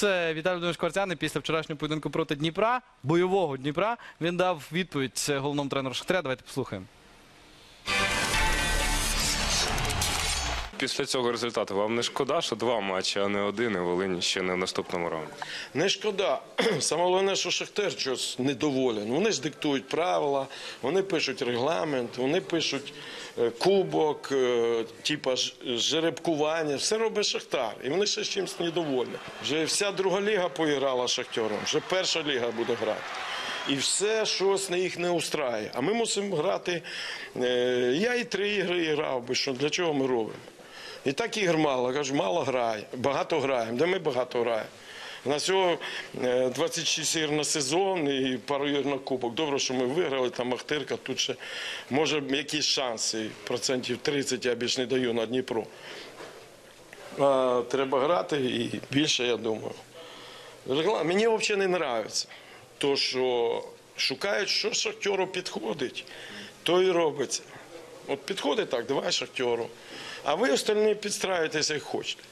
Плюс Віталій Володимирович Кварцяний після вчорашнього поєдинку проти Дніпра, бойового Дніпра, він дав відповідь головному тренеру Шахтаря. Давайте послухаємо. Після цього результату вам не шкода, що два матчі, а не один, і Волинь ще не в наступному раунді. Не шкода. Саме головне, що Шахтер щось недоволен. Вони ж диктують правила, вони пишуть регламент, вони пишуть кубок, е, типа жеребкування. Все робить Шахтар. І вони ще з чимось недовольні. Вже вся друга ліга поіграла Шахтером, вже перша ліга буде грати. І все щось на їх не устраює. А ми мусимо грати. е, Я і три ігри грав би, що для чого ми робимо? І так ігор мало. Кажу, мало грає, багато граємо. Де ми багато граємо? У нас всього е, 26 ігор на сезон і пару ігор на кубок. Добре, що ми виграли, там Ахтирка, тут ще може якісь шанси. Процентів 30 я більш не даю на Дніпро. А, треба грати і більше, я думаю. Мені взагалі не подобається. То, що шукають, що шахтеру підходить, то і робиться. От підходить так, давай шахтеру. А ви остальні підстраюєтеся як хочете.